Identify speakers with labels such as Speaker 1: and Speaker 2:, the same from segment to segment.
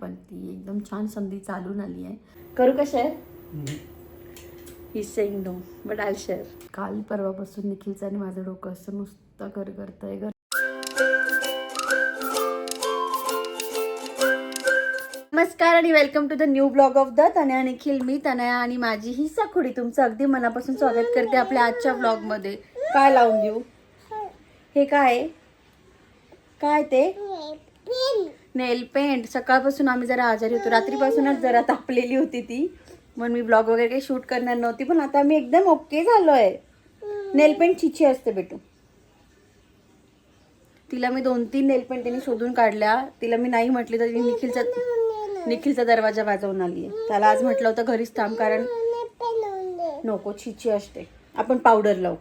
Speaker 1: पण ती एकदम छान संधी चालून आली आहे. करू का share he saying no but I share काल परवापासून निखिलचं आणि माझं डोकं असं नुसतं कर करतंय घर नमस्कार आणि welcome to the new blog of the Tanaya Nikhil मी तनया आणि माझी ही साखुडी तुमचं अगदी मनापासून स्वागत करते आपल्या आजच्या ब्लॉगमध्ये काय लावून देऊ? हे काय? आहे? काय ते? Nail paint. सकाळपासून आम्ही जरा आजारी होतो. रात्रीपासूनच जरा तापलेली होती ती. म्हणून मी ब्लॉग वगैरे काही शूट करणार नव्हती पण आता मी एकदम ओके झालोय. नेल पेंट चिची असते बेटू. तिला मी दोन तीन नेल पेंट त्यांनी शोधून काढल्या. तिला मी नाही म्हटली तर निखिलचा निखिलचा दरवाजा वाजवून आली आहे त्याला आज म्हटलं होतं घरीच थांब कारण नको छिची असते. आपण पावडर लावू.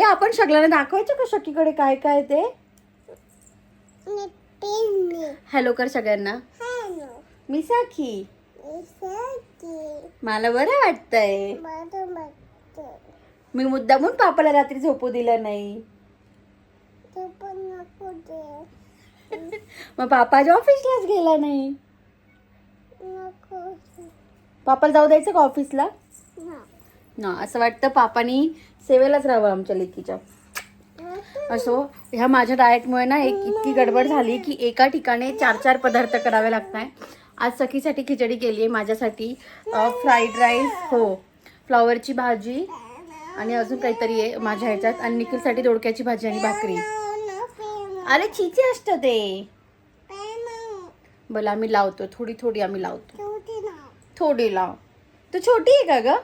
Speaker 1: ए आपण सगळ्यांना दाखवायचं का शकीकडे काय काय ते? हॅलो कर सगळ्यांना. मी साखी मला बरं वाटतंय. मी मुद्दामून पापाला रात्री झोपू दिलं नाही. मग पापा ऑफिसलाच गेला नाही. पापाला जाऊ द्यायचं का ऑफिसला ना असं वाटतं पापानी सेवेलाच राहावं आमच्या लेकीच्या. असो ह्या माझ्या डाएटमुळे ना एक इतकी गडबड झाली की एका ठिकाणी चार चार पदार्थ करावे लागत आहे आज सखीसाठी खिचडी केली आहे माझ्यासाठी फ्राईड राईस हो. फ्लॉवरची भाजी आणि अजून काहीतरी आहे माझ्या ह्याच्यात आणि निखिलसाठी दोडक्याची भाजी आणि भाकरी. अरे चिचे असतं ते. बोला आम्ही लावतो. थोडी थोडी आम्ही लावतो. थोडी लाव. तू छोटी आहे का ग.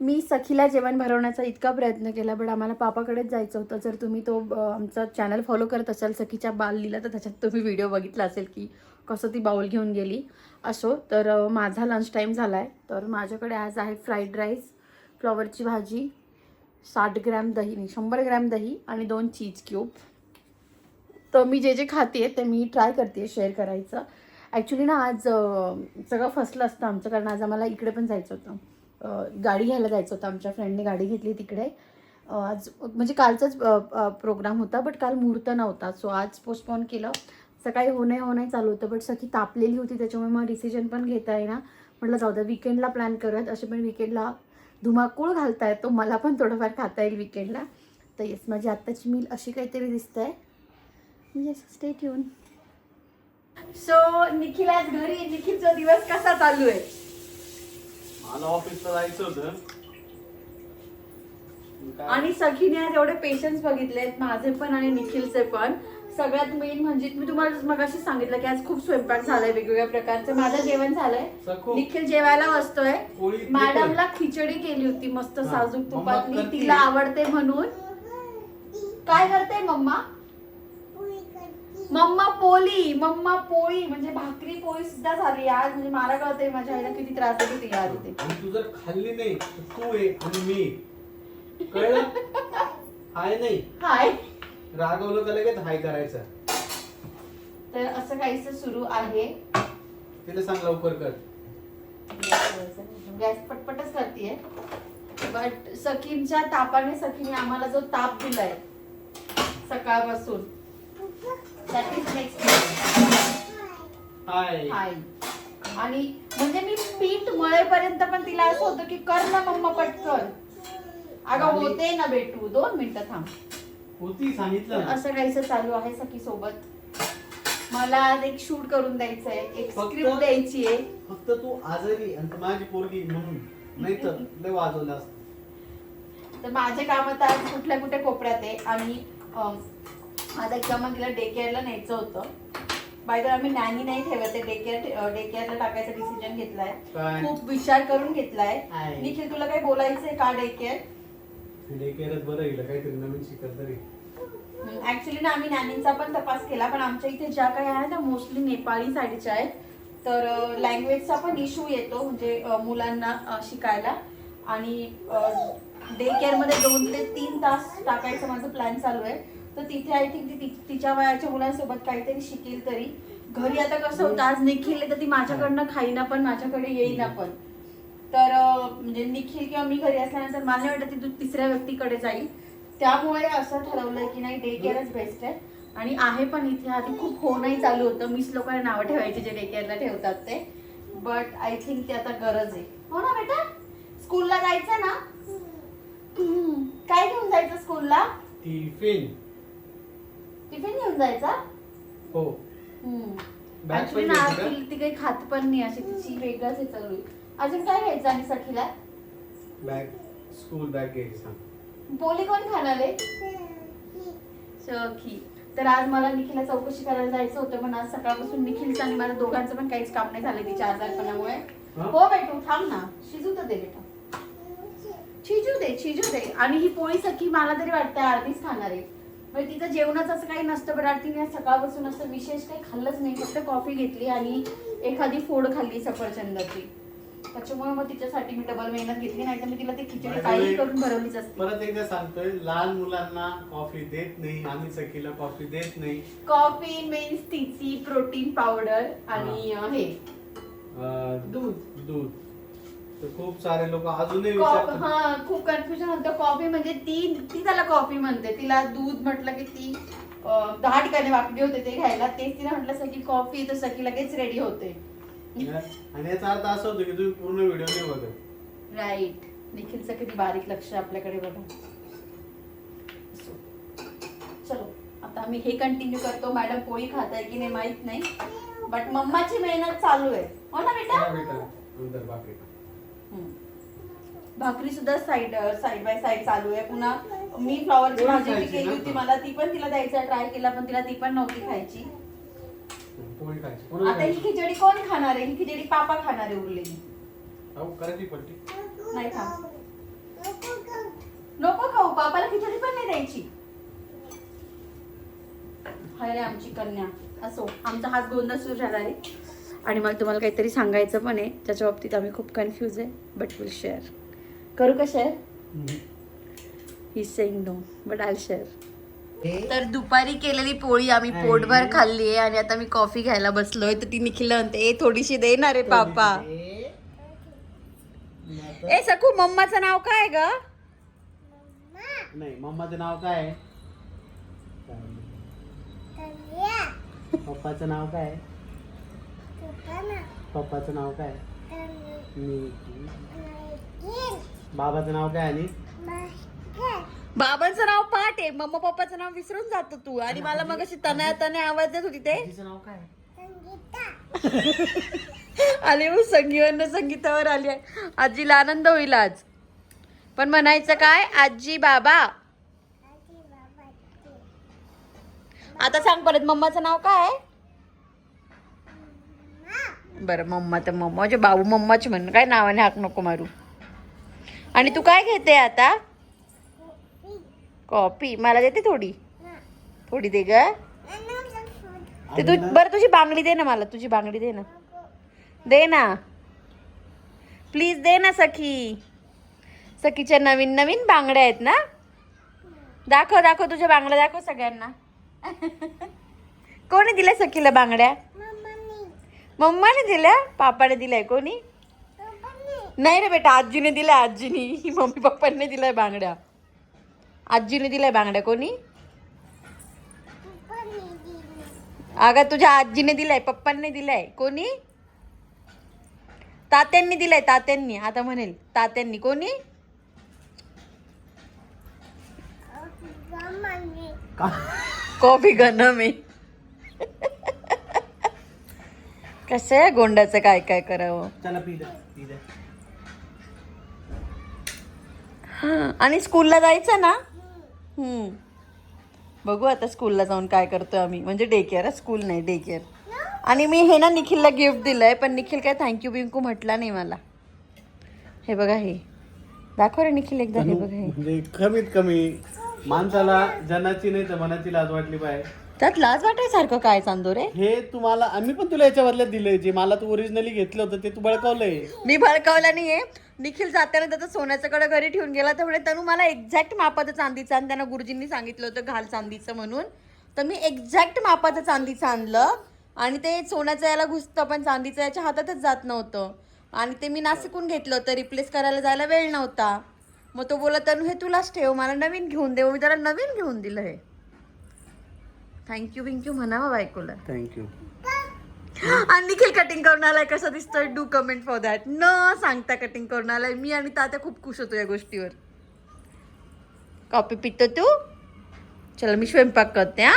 Speaker 1: मी सखीला जेवण भरवण्याचा इतका प्रयत्न केला बट आम्हाला पापाकडेच जायचं होतं. जर तुम्ही तो आमचा चॅनल फॉलो करत असाल सखीच्या बाल लिला तर त्याच्यात तुम्ही व्हिडिओ बघितला असेल की कसं ती बाऊल घेऊन गेली. असो तर माझा लंच टाईम झाला आहे तर माझ्याकडे आज आहे फ्राईड राईस फ्लॉवरची भाजी साठ ग्रॅम दही नाही शंभर ग्रॅम दही आणि दोन चीज क्यूब तर मी जे जे खाते ते मी ट्राय करते शेअर करायचं. ॲक्च्युली ना आज सगळं फसलं असतं आमचं कारण आज आम्हाला इकडे पण जायचं होतं. गाडी घ्यायला जायचं होतं. आमच्या फ्रेंडने गाडी घेतली तिकडे. आज म्हणजे कालचाच प्रोग्राम होता बट काल मुहूर्त नव्हता. सो आज पोस्टपोन केलं. सकाळी होणे होणे चालू होतं बट सखी तापलेली होती त्याच्यामुळे मग डिसिजन पण घेता येईना. म्हटलं जाऊ द्या विकेंडला प्लॅन करत. असे पण विकेंडला धुमाकूळ घालता येतो. मला पण थोडंफार खाता येईल विकेंडला तर येस माझी आत्ताची मील अशी काहीतरी दिसत आहे म्हणजे स्टे ट्यून सो निखिल आज घरी निखिलचा दिवस कसा चालू आहे?
Speaker 2: मला ऑफिसला जायचं होतं?
Speaker 1: आणि सखीने आज एवढे पेशन्स बघितलेत माझे पण आणि निखिलचे पण सगळ्यात मेन म्हणजे मी तुम्हाला मगाशी सांगितलं की आज खूप स्वयंपाक झालाय वेगवेगळ्या प्रकारचं माझं जेवण झालंय. निखिल जेवायला बसतोय मॅडमला खिचडी केली होती मस्त. साजूक तुपातली. तिला आवडते म्हणून काय करते मम्मा मम्मा पोळी मम्मा पोळी म्हणजे भाकरी पोळी सुद्धा झाली आज. म्हणजे मला कळते माझ्या आईला किती त्रास देते ती आज इथे
Speaker 2: आणि तू जर खाल्ली नाही तर तू आहे आणि मी. कळलं? हाय नाही.
Speaker 1: हाय.
Speaker 2: रागवलं का लगेच? हाय करायचं.
Speaker 1: तर असं काहीच सुरू आहे.
Speaker 2: तिला सांग लवकर कर.
Speaker 1: गॅस पटपटच करते बट सखींच्या तापाने सखीने आम्हाला जो ताप दिलाय सकाळपासून
Speaker 2: हाय
Speaker 1: हाय आणि म्हणजे मी पीठ मळेपर्यंत पण तिला असं होतं की कर ना मम्मा पटकन. अगं होते ना बेटू दोन मिनिटं थांब.
Speaker 2: होती सांगितलं ना.
Speaker 1: असं काहीच चालू आहे सखी सोबत. मला आज एक शूट करून द्यायचं आहे एक
Speaker 2: फक्त-
Speaker 1: स्क्रिप्ट द्यायची आहे
Speaker 2: फक्त तू आजारी आणि तू माझी पोरगी म्हणून. नाही तर लय वाजवलं असतं.
Speaker 1: तर माझे काम आता आज कुठल्या कुठे कोपऱ्यात आहे आणि माझा एक काम तिला डे केअरला न्यायचं होतं. बाय आम्ही नॅनी नाही ठेवत डे केअर डे केअरला टाकायचा डिसिजन घेतलाय. खूप विचार करून घेतलाय.
Speaker 2: आहे.
Speaker 1: निखिल तुला काही बोलायचंय का डे केअर
Speaker 2: डे केअरच बरं येईल काहीतरी नवीन शिकत तरी.
Speaker 1: ऍक्च्युली ना आम्ही नॅनींचा पण तपास केला पण आमच्या इथे ज्या काही आहेत ना मोस्टली नेपाळी साईडच्या आहेत. तर लँग्वेजचा पण इश्यू येतो म्हणजे अ, मुलांना अ, शिकायला. आणि डे केअरमध्ये दोन ते तीन तास टाकायचं माझं प्लॅन चालू आहे. तर तिथे आय थिंक ती तिच्या वयाच्या मुलांसोबत काहीतरी शिकेल तरी. घरी आता कसं होतं आज निखिल तर ती माझ्याकडनं खाईना पण माझ्याकडे येईना पण. तर म्हणजे निखिल किंवा मी घरी असल्यानंतर मला नाही वाटत ती तिसऱ्या व्यक्तीकडे जाईल. त्यामुळे असं ठरवलंय की नाही डे केअरच बेस्ट आहे. आणि आहे पण इथे आधी खूप होणंही चालू होतं. मीच लोकांना नावं ठेवायची जे डे केअरला ठेवतात ते. बट आय थिंक ते आता गरज आहे. हो ना बेटा? स्कूलला जायचं ना? हम्म. काय घेऊन जायचं स्कूलला
Speaker 2: टिफिन
Speaker 1: टिफिन घेऊन जायचा?
Speaker 2: हो. Bag
Speaker 1: ऍक्च्युली
Speaker 2: पण
Speaker 1: ना
Speaker 2: घ्यायची का?
Speaker 1: ती काही खात पण नाही अशी तिची वेगळंच हे चालू आहे. अजून काय घ्यायचं आणि सखीला?
Speaker 2: बॅग स्कूल बॅग घ्यायची सांग.
Speaker 1: पोली कोण खाणार आहे? सखी. तर आज मला निखिलला चौकशी करायला जायचं होतं पण आज सकाळपासून निखिलचं आणि माझं दोघांचं पण काहीच काम नाही झालं तिच्या आजारपणामुळे.
Speaker 2: हा?
Speaker 1: हो बेटू थांब ना. शिजू तर दे बेटा. शिजू दे. शिजू दे आणि ही पोळी सखी मला तरी वाटतं अर्धीच खाणार आहे. म्हणजे तिचं जेवणाचं असं काही नसतं आज तिने सकाळपासून असं विशेष काही खाल्लंच नाही. फक्त कॉफी घेतली आणि एखादी फोड खाल्ली सफरचंदाची. त्याच्यामुळे मग तिच्यासाठी मी डबल मेहनत घेतली. नाही तर मी तिला ती खिचडी काही करून भरवलीच असते.
Speaker 2: परत एकदा सांगतोय लहान मुलांना कॉफी देत नाही. आम्ही सखीला कॉफी देत नाही.
Speaker 1: कॉफी मीन्स तिची प्रोटीन पावडर आणि हे.
Speaker 2: अं,
Speaker 1: दूध.
Speaker 2: दूध. तर खूप सारे लोक अजूनही
Speaker 1: कॉफ-
Speaker 2: विचारतात.
Speaker 1: हा खूप कन्फ्युजन होतं. कॉफी म्हणजे ती ती त्याला कॉफी म्हणते. तिला दूध म्हटलं की ती अं, दहा ठिकाणी वाकडी होते ते घ्यायला. तेच तिला म्हटलं सकी कॉफी तर सकी लगेच रेडी होते.
Speaker 2: आणि याचा अर्थ असा होतो की तुम्ही पूर्ण व्हिडिओ नाही बघत.
Speaker 1: राईट निखिलचं किती बारीक लक्ष आहे आपल्याकडे बघा. असो. चलो आता आम्ही हे कंटिन्यू करतो. मॅडम पोळी खात आहे की नाही माहीत नाही. बट मम्माची मेहनत चालू आहे. हो ना बेटा?
Speaker 2: हा बेटा. नंतर बाकी.
Speaker 1: भाकरी सुद्धा साईड साईड बाय साईड चालू आहे. पुन्हा मी फ्लॉवरची भाजी जी केली? होती मला ती पण तिला द्यायचा ट्राय केला पण तिला ती पण नव्हती खायची. आता ही खिचडी कोण खाणार आहे? ही खिचडी पापा खाणार आहे उरलेली. नाही खा. नको खाऊ पापाला खिचडी पण नाही द्यायची. हाय रे आमची कन्या. असो आमचा हाच गोंधळ सुरू झाला आहे आणि मला तुम्हाला काहीतरी सांगायचं पण आहे त्याच्या बाबतीत आम्ही खूप कन्फ्यूज आहे बट विल शेअर करू का share he saying no but I share तर दुपारी केलेली पोळी आम्ही पोटभर खाल्ली आहे आणि आता मी कॉफी घ्यायला बसलोय तर ती निखिल म्हणते "ए, थोडीशी दे ना रे पापा. ए सकू मम्माचं नाव काय ग?
Speaker 2: नाही मम्माचं नाव काय आहे? पप्पाचं नाव काय आहे? पप्पाचं नाव काय. बाबाचं नाव काय आणि?
Speaker 1: बाबांचं नाव पाठ आहे. मम्मा पप्पाचं नाव विसरून जातो तू. आणि मला मग अशी तण्या तण्या आवाज देत होती ते.
Speaker 2: नाव काय?
Speaker 1: आणि मग संगीवरनं संगीतावर आली आहे. आजीला आनंद होईल आज. पण म्हणायचं काय? आजी बाबा. आता सांग परत मम्माचं नाव काय? आहे? बरं मम्मा तर मम्मा माझे बाबू मम्माची म्हण काय नावाने हाक नको मारू. आणि तू काय घेते आता? कॉपी मला देते थोडी. थोडी दे ग. ते तू बरं तुझी बांगडी दे ना मला तुझी बांगडी दे ना. दे ना. प्लीज दे ना सखी. सखीच्या नवीन नवीन बांगड्या आहेत ना? दाखव दाखव तुझ्या बांगड्या दाखव सगळ्यांना. कोणी दिल्या सखीला बांगड्या? मम्माने दिल्या? पापाने दिलाय कोणी? नाही रे बेटा आजीने दिल्या आजीनी. मम्मी पप्पांनी दिलाय बांगड्या. आजीने दिलाय बांगड्या कोणी? अगं तुझ्या आजीने दिलाय पप्पांनी दिलाय. कोणी? तात्यांनी दिलाय तात्यांनी. आता म्हणेल तात्यांनी. कोणी? कॉफी करणं मी. कसं आहे गोंडाचं काय काय करावं?
Speaker 2: चला पी द्या पी द्या.
Speaker 1: हा, आणि स्कूलला जायचं ना? हम्म. बघू आता स्कूलला जाऊन काय करतोय आम्ही. म्हणजे डे केअर स्कूल नाही डे केअर आणि मी हे ना निखिलला गिफ्ट दिलंय पण निखिल काय थँक्यू बिंकू म्हटला नाही मला. हे बघा हे. दाखव रे निखिल एकदा हे बघा हे.
Speaker 2: म्हणजे कमीत कमी माणसाला जनाची नाही तर मनाची लाज वाटली पाहिजे.
Speaker 1: त्यात लाज वाटायसारखं काय चांदो रे
Speaker 2: हे तुम्हाला आम्ही पण तुला याच्या बदल्यात दिले जे मला तू ओरिजिनली घेतलं होतं ते तू बळकावलंय.
Speaker 1: मी भडकावला नाहीये. निखिल जाताना त्याचं सोन्याचं कडे घरी ठेवून गेला म्हणे तनु मला एक्झॅक्ट मापाचं चांदीचं आणि त्यांना गुरुजींनी सांगितलं होतं घाल चांदीचं म्हणून. तर मी एक्झॅक्ट मापाचं चांदीचं आणलं आणि ते सोन्याचं याला घुसतं पण चांदीचं याच्या हातातच जात नव्हतं. आणि ते मी नाशिकून घेतलं होतं रिप्लेस करायला जायला वेळ नव्हता. मग तो बोला तनु हे तुलाच ठेव मला नवीन घेऊन दे. मग मी त्याला नवीन घेऊन दिलं हे. थँक्यू बिंक्यू म्हणावं बायकोला.
Speaker 2: थँक्यू
Speaker 1: आणि निखिल कटिंग करून आलाय कसं दिसतोय? डू कमेंट फॉर दॅट न सांगता कटिंग करून आलाय. मी आणि तात्या खूप खुश होतो या गोष्टीवर. कॉपी पितो तू? चला मी स्वयंपाक करते हा?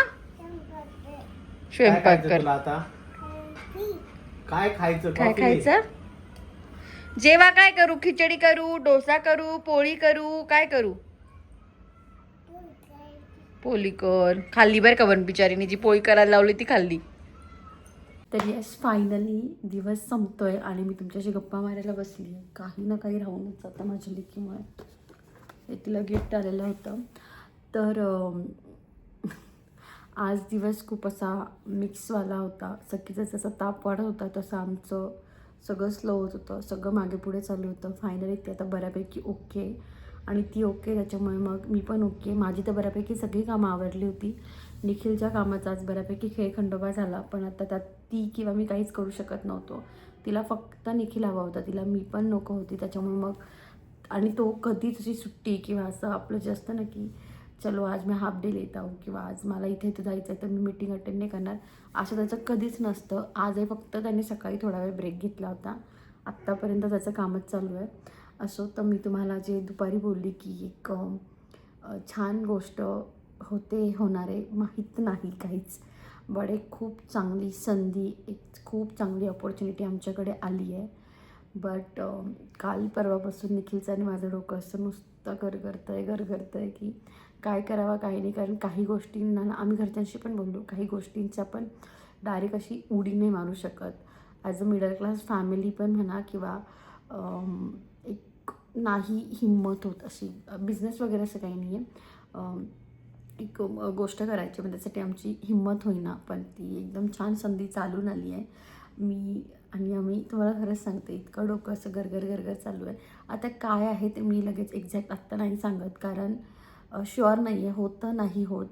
Speaker 1: स्वयंपाक कर.
Speaker 2: आता? काय खायचं
Speaker 1: काय? खायचं? जेव्हा काय करू? खिचडी करू डोसा करू पोळी करू काय करू? पोळी कर खाल्ली बरं का वन बिचारीने? जी पोळी करायला लावली ती खाल्ली. तर येस फायनली दिवस संपतोय आणि मी तुमच्याशी गप्पा मारायला बसली आहे काही ना काही राहूनच जातं माझ्या लेकीमुळे. हे तिला गिफ्ट आलेलं होतं. तर आज दिवस खूप असा मिक्सवाला होता. सखीचा जसा ताप वाढत होता तसं आमचं सगळं स्लो होत होतं. सगळं मागे पुढे चालू होतं. फायनली ते आता बऱ्यापैकी ओके आणि ती ओके त्याच्यामुळे मग मी पण ओके माझी तर बऱ्यापैकी सगळी कामं आवडली होती. निखिलच्या कामाचा आज बऱ्यापैकी खेळ खंडोबा झाला पण आता त्यात ती किंवा मी काहीच करू शकत नव्हतो. तिला फक्त निखिल हवा होता. तिला मी पण नको होती. त्याच्यामुळे मग आणि तो कधीच अशी सुट्टी किंवा असं आपलं जे असतं ना की चलो आज मी हाफ डे लेत आहो किंवा आज मला इथे इथं जायचं आहे तर मी मीटिंग अटेंड नाही करणार. असं त्याचं कधीच नसतं. आजही फक्त त्याने सकाळी थोडा वेळ ब्रेक घेतला होता. आत्तापर्यंत त्याचं कामच चालू आहे. असो तर मी तुम्हाला जे दुपारी बोलली की एक छान गोष्ट होते होणारे माहीत नाही काहीच. बट एक खूप चांगली संधी एक खूप चांगली ऑपॉर्च्युनिटी आमच्याकडे आली आहे. बट काल परवापासून निखिलचं आणि माझं डोकं असं नुसतं गरगरतं आहे गरगरतं आहे की काय करावं काय नाही. कारण काही गोष्टींना ना आम्ही घरच्यांशी पण बोललो. काही गोष्टींच्या पण डायरेक्ट अशी उडी नाही मारू शकत. As a middle class family पण म्हणा किंवा नाही हिंमत होत अशी. बिझनेस वगैरे असं काही नाही आहे एक गोष्ट करायची म्हणजे त्यासाठी आमची हिंमत होईना. पण ती एकदम छान संधी चालून आली आहे. मी आणि आम्ही तुम्हाला खरंच सांगते इतकं डोकं असं गरगर गरगर चालू आहे. आता काय आहे ते मी लगेच एक्झॅक्ट आत्ता नाही सांगत. कारण शुअर नाही आहे होतं नाही होत.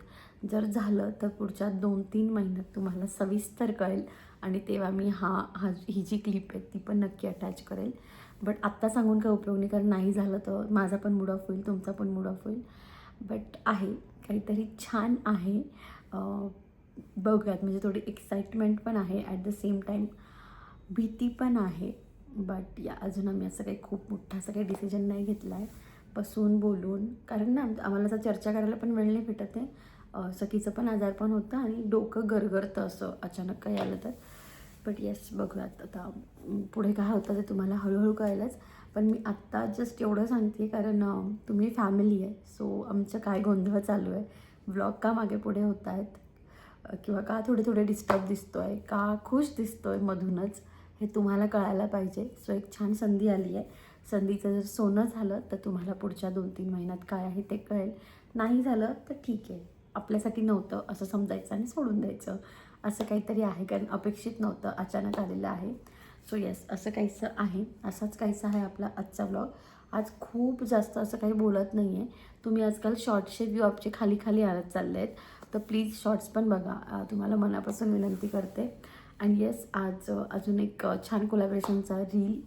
Speaker 1: जर झालं तर पुढच्या दोन तीन महिन्यात तुम्हाला सविस्तर कळेल. आणि तेव्हा मी हा हा ही जी क्लिप आहे ती पण नक्की अटॅच करेल. बट आत्ता सांगून काय उपयोग नाही कारण नाही झालं तर माझा पण मूड ऑफ होईल तुमचा पण मूड ऑफ होईल. बट आहे काहीतरी छान आहे. बघूयात म्हणजे थोडी एक्साइटमेंट पण आहे. ॲट द सेम टाईम भीती पण आहे. बट या अजून आम्ही असं काही खूप मोठा असं काही डिसिजन नाही घेतला आहे बसून बोलून. कारण ना आम्हाला असं चर्चा करायला पण वेळ नाही भेटत आहे. सखीचं पण आजार पण होतं आणि डोकं गरगरतं असं अचानक काही आलं तर. बट येस बघूयात. आता पुढे काय होतं ते तुम्हाला हळूहळू कळेलच. पण मी आत्ता जस्ट एवढं सांगते कारण तुम्ही फॅमिली आहे. सो आमचं काय गोंधळ चालू आहे. व्लॉग का मागे पुढे होत आहेत किंवा का थोडे थोडे डिस्टर्ब दिसतो आहे का खुश दिसतो आहे मधूनच? हे तुम्हाला कळायला पाहिजे. सो एक छान संधी आली आहे. संधीचं जर सोनं झालं तर तुम्हाला पुढच्या दोन तीन महिन्यात काय आहे ते कळेल. नाही झालं तर ठीक आहे. आपल्यासाठी नव्हतं असं समजायचं आणि सोडून द्यायचं. असं काहीतरी आहे कारण अपेक्षित नव्हतं अचानक आलेलं आहे. सो येस असं काहीसं आहे. असाच काहीसा आहे आपला आजचा ब्लॉग आज खूप जास्त असं काही बोलत नाही आहे तुम्ही आजकाल शॉर्ट्सचे व्ह्यू आपचे खाली खाली आणत चालले आहेत तर प्लीज शॉर्ट्स पण बघा. तुम्हाला मनापासून विनंती करते. आणि येस आज अजून एक छान कोलॅबरेशनचा रील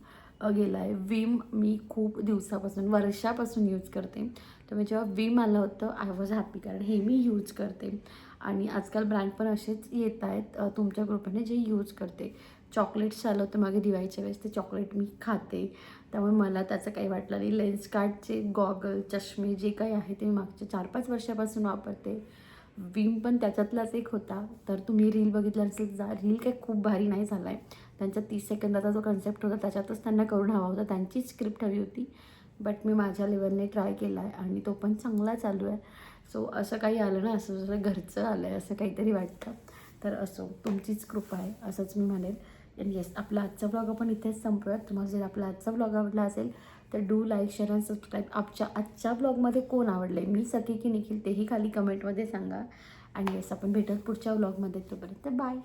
Speaker 1: गेला आहे विम मी खूप दिवसापासून वर्षापासून यूज करते. तर जेव्हा विम आलं होतं आय वॉज हॅपी कारण हे मी यूज करते. आणि आजकाल ब्रँड पण असेच येत आहेत तुमच्या ग्रुपने जे यूज करते. चॉकलेट्स आलं होतं मागे दिवाळीच्या वेळेस ते चॉकलेट मी खाते. त्यामुळे मला त्याचं काही वाटलं नाही. लेन्स कार्डचे गॉगल चष्मे जे काही आहे ते मी मागच्या चार पाच वर्षापासून वापरते. विम पण त्याच्यातलाच एक होता. तर तुम्ही रील बघितलं असेल जा रील काही खूप भारी नाही झाला आहे त्यांचा तीस सेकंदाचा जो कन्सेप्ट होता त्याच्यातच त्यांना करून हवा होता. त्यांचीच स्क्रिप्ट हवी होती. बट मी माझ्या लेवलने ट्राय केला आहे आणि तो पण चांगला चालू आहे. सो असं काही आलं ना असं जसं घरचं आलं आहे असं काहीतरी वाटतं. तर असो तुमचीच कृपा आहे असंच मी म्हणेल. आणि येस आपला आजचा ब्लॉग आपण इथेच संपूयात. तुम्हाला जर आपला आजचा ब्लॉग आवडला असेल तर do like share and subscribe आजच्या आजच्या ब्लॉगमध्ये कोण आवडलं आहे मी सखी की निखिल तेही खाली कमेंटमध्ये सांगा. आणि येस आपण भेटत पुढच्या ब्लॉगमध्ये तोपर्यंत. बाय